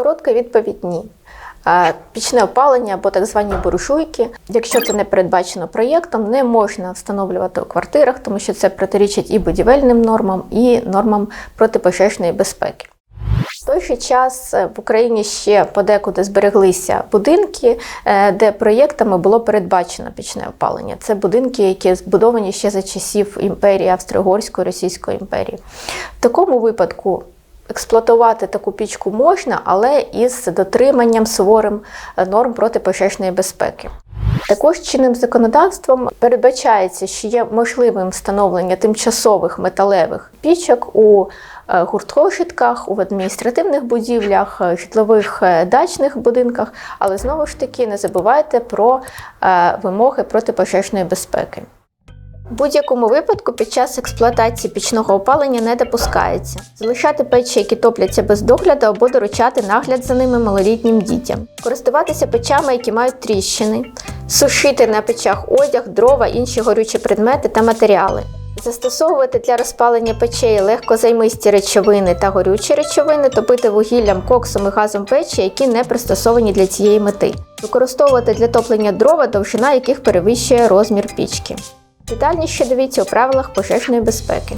Коротка відповідь ні. Пічне опалення або так звані буржуйки, якщо це не передбачено проєктом, не можна встановлювати у квартирах, тому що це протирічить і будівельним нормам, і нормам протипожежної безпеки. В той же час е, в Україні ще подекуди збереглися будинки, е, де проєктами було передбачено пічне опалення. Це будинки, які збудовані ще за часів імперії Австро-Угорської Російської імперії. В такому випадку експлуатувати таку пічку можна, але із дотриманням суворим е, норм протипожежної безпеки. Також чинним законодавством передбачається, що є можливим встановлення тимчасових металевих пічок у е, гуртожитках, у адміністративних будівлях, е, житлових дачних будинках, але знову ж таки не забувайте про вимоги протипожежної безпеки. В будь-якому випадку під час експлуатації пічного опалення не допускається залишати печі, які топляться без догляду, або доручати нагляд за ними малолітнім дітям, користуватися печами, які мають тріщини, сушити на печах одяг, дрова, інші горючі предмети та матеріали. Застосовувати для розпалення печей легкозаймисті речовини та горючі речовини, топити вугіллям, коксом і газом печі, які не пристосовані для цієї мети. Використовувати для топлення дрова, довжина яких перевищує розмір пічки. Детальніше дивіться у правилах пожежної безпеки.